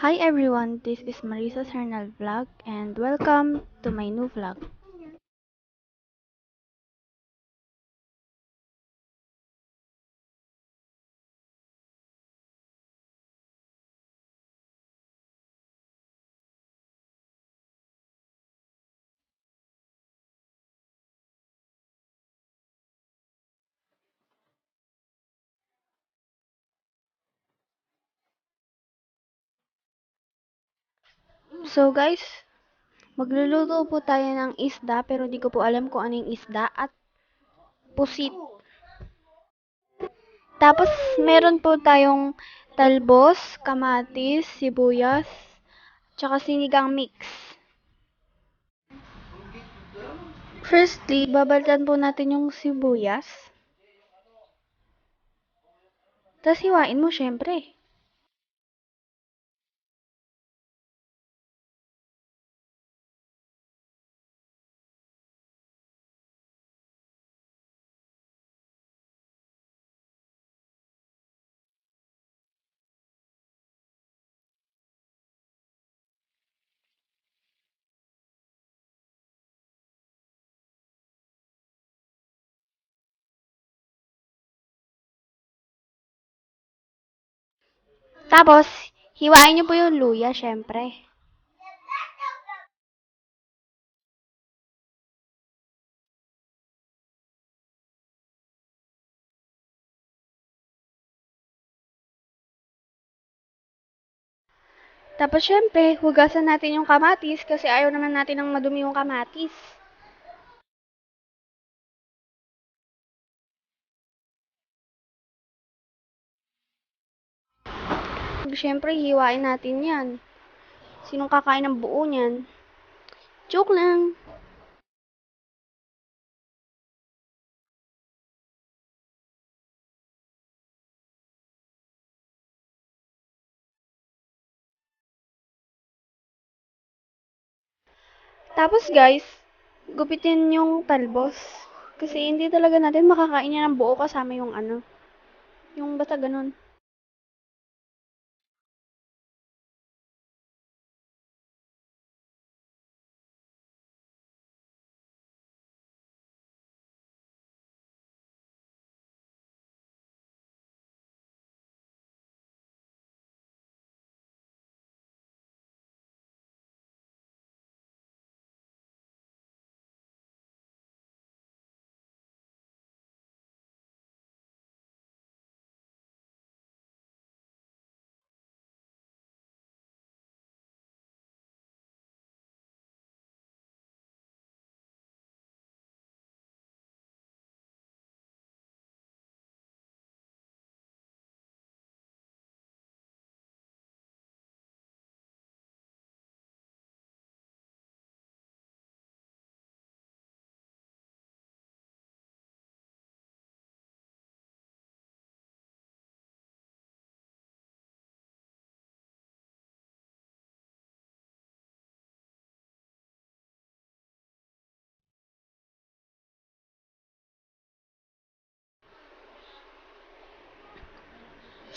Hi everyone, this is Marisa Sernal Vlog and welcome to my new vlog. So guys, magluluto po tayo ng isda pero di ko po alam kung ano yung isda at pusit. Tapos meron po tayong talbos, kamatis, sibuyas, tsaka sinigang mix. Firstly, babaltan po natin yung sibuyas. Tapos hiwain mo syempre. Tapos, hiwain niyo po yung luya syempre. Tapos syempre, hugasan natin yung kamatis kasi ayaw naman natin ng madumi yung kamatis. Syempre, hiwain natin yan. Sinong kakain ng buo niyan? Joke lang. Tapos guys, gupitin yung talbos. Kasi hindi talaga natin makakain yan ng buo kasama yung ano. Yung basta ganun.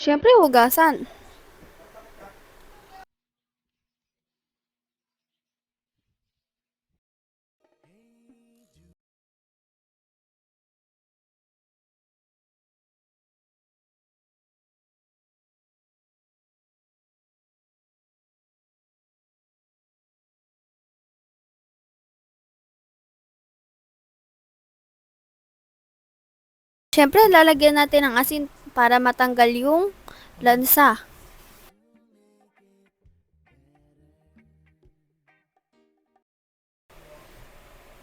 Syempre, hugasan. Syempre, lalagyan natin ng asin para matanggal yung lansa.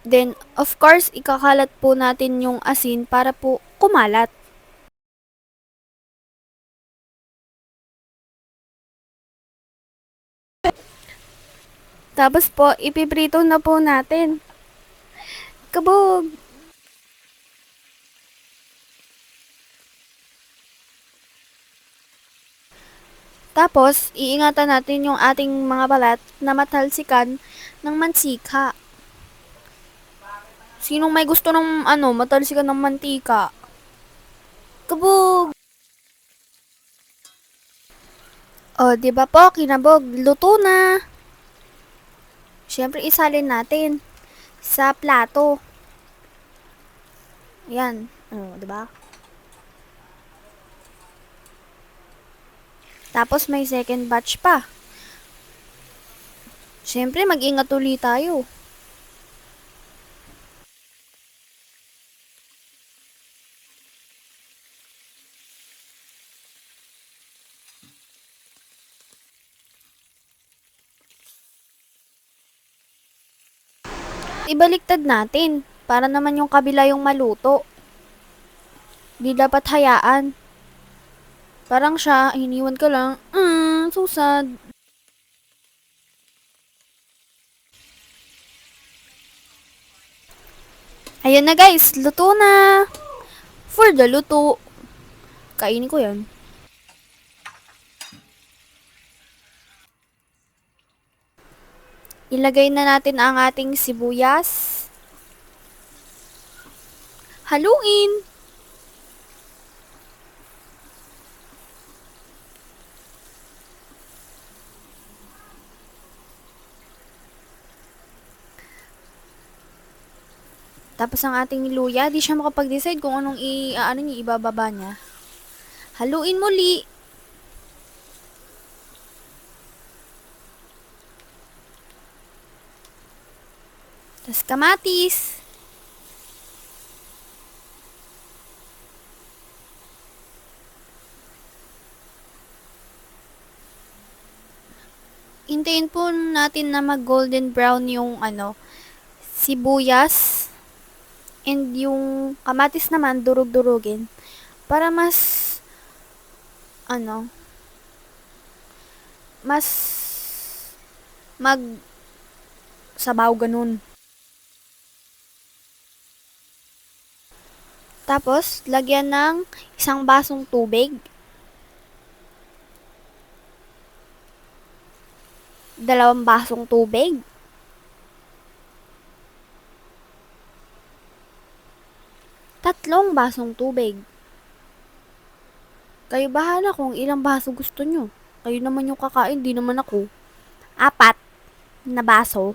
Then, of course, ikakalat po natin yung asin para po kumalat. Tapos po, ipiprito na po natin. Kabog! Tapos, iingatan natin yung ating mga balat na matalsikan ng mansika. Sinong may gusto ng ano, matalsikan ng mantika? Kabog! O, di ba po, kinabog, luto na. Siyempre, isalin natin sa plato. Yan. O, di ba? Tapos may second batch pa. Siyempre, mag-ingat ulit tayo. Ibaliktad natin para naman yung kabila yung maluto. Di dapat hayaan. Parang siya, hiniwan ka lang. Mm, so sad. Ayun na guys, luto na. For the luto. Kainin ko yan. Ilagay na natin ang ating sibuyas. Haluin. Tapos ang ating luya, di siya makapag-decide kung anong i ano niya ibababa niya. Haluin muli. Tapos kamatis. Hintayin po natin na mag golden brown yung ano, sibuyas. And yung kamatis naman, durug-durugin. Para mas, ano, mas mag sabaw ganun. Tapos, lagyan ng isang basong tubig. Dalawang basong tubig. Tatlong basong tubig. Kayo bahala kung ilang baso gusto nyo. Kayo naman yung kakain, di naman ako. Apat na baso.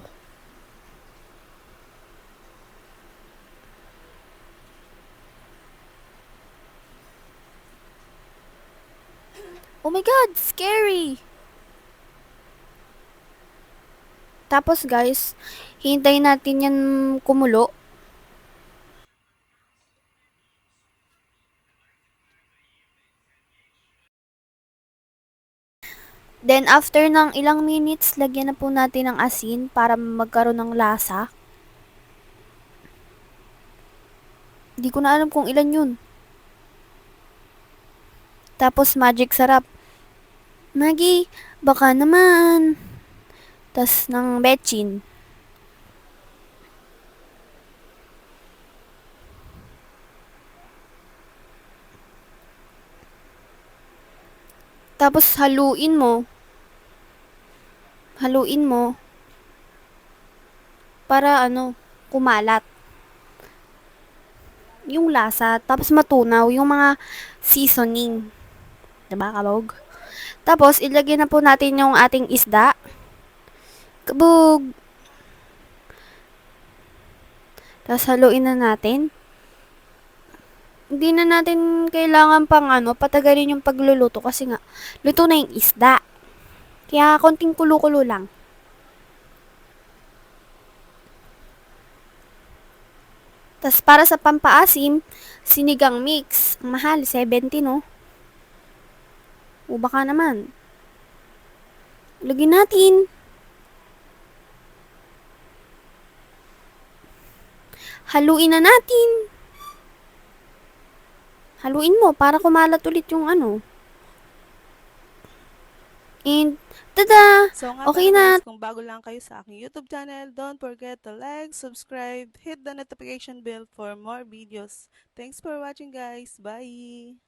Oh my god, scary! Tapos guys, hintayin natin yan kumulo. Then after ng ilang minutes, lagyan na po natin ng asin para magkaroon ng lasa. Di ko na alam kung ilan yun. Tapos magic sarap. Maggie, baka naman. Tas ng betchin. Tapos haluin mo. Haluin mo. Para ano, kumalat. Yung lasa, tapos matunaw yung mga seasoning. 'Di ba, kabog? Tapos ilagay na po natin yung ating isda. Kabog. Tapos haluin na natin. Hindi na natin kailangan pang ano, patagalin yung pagluluto kasi nga, luto na yung isda. Kaya konting kulo-kulo lang. Tapos para sa pampaasim, sinigang mix. Ang mahal, 70 no? O baka naman. Lagyan natin. Haluin na natin. Haluin mo para kumalat ulit yung ano. And, tada! So nga Okay na. guys, kung bago lang kayo sa aking YouTube channel, don't forget to like, subscribe, hit the notification bell for more videos. Thanks for watching guys. Bye!